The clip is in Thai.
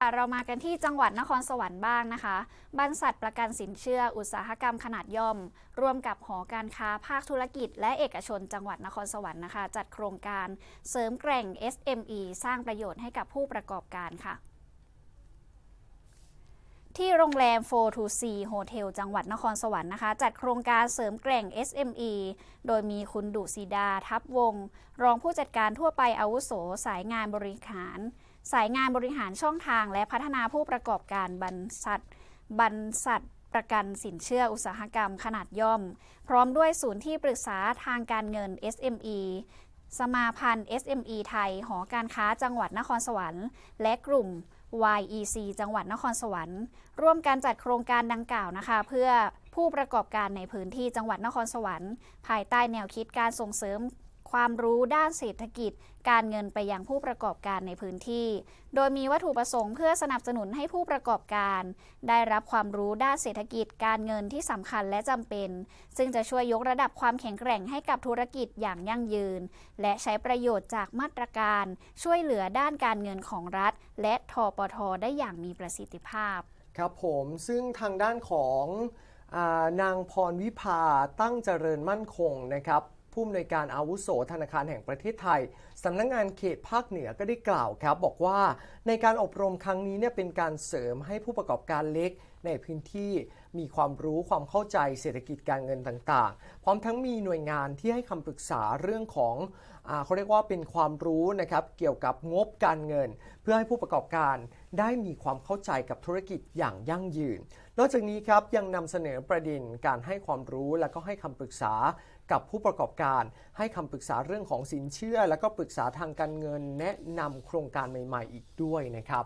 เรามากันที่จังหวัดนครสวรรค์บ้างนะคะ บรรษัทประกันสินเชื่ออุตสาหกรรมขนาดย่อม ร่วมกับหอการค้าภาคธุรกิจ และเอกชนจังหวัดนครสวรรค์นะคะ จัดโครงการเสริมแกร่ง SME สร้างประโยชน์ให้กับผู้ประกอบการค่ะที่โรงแรม4 c Hotel จังหวัดนครสวรรค์นะคะ จัดโครงการเสริมแกร่ง SME โดยมีคุณดุสีดา ทับวง รองผู้จัดการทั่วไปอาวุโส สายงานบริหาร สายงานบริหารช่องทาง และพัฒนาผู้ประกอบการบรรษัทบรรษัทประกันสินเชื่ออุตสาหกรรมขนาดย่อม พร้อมด้วยศูนย์ที่ปรึกษาทางการเงิน SME สมาพันธ์ SME ไทย หอการค้าจังหวัดนครสวรรค์ และกลุ่ม YEC จังหวัดนครสวรรค์ ร่วมกันจัดโครงการดังกล่าวนะคะ เพื่อผู้ประกอบการในพื้นที่จังหวัดนครสวรรค์ ภายใต้แนวคิดการส่งเสริม ความรู้ด้านเศรษฐกิจ การเงินไปยังผู้ประกอบการในพื้นที่ โดยมีวัตถุประสงค์เพื่อสนับสนุนให้ผู้ประกอบการ ได้รับความรู้ด้านเศรษฐกิจ การเงินที่สำคัญและจำเป็น ซึ่งจะช่วยยกระดับความแข็งแกร่งให้กับธุรกิจอย่างยั่งยืน และใช้ประโยชน์จากมาตรการ ช่วยเหลือด้านการเงินของรัฐ และทปทได้อย่างมีประสิทธิภาพ ครับผมซึ่งทางด้านของานางพรวิภาตั้งเจริญมั่นคงนะครับ ผู้อำนวยการอาวุโสธนาคารแห่งประเทศไทยสำนักงงานเขตภาคเหนือก็ได้กล่าวครับ บอกว่าในการอบรมครั้งนี้เนี่ยเป็นการเสริมให้ผู้ประกอบการเล็ก ในพื้นที่มีความรู้ความเข้าใจเศรษฐกิจการเงินต่างๆ พร้อมทั้งมีหน่วยงานที่ให้คำปรึกษาเรื่องของอเขาเรียกว่าเป็นความรู้นะครับเกี่ยวกับงบการเงิน เพื่อให้ผู้ประกอบการได้มีความเข้าใจกับธุรกิจอย่างยั่งยืน นอกจากนี้ครับยังนำเสนอประเด็นการให้ความรู้และก็ให้คำปรึกษากับผู้ประกอบการ ให้คำปรึกษาเรื่องของสินเชื่อ และก็ปรึกษาทางการเงินแนะนำโครงการใหม่ ๆ อีกด้วยนะครับ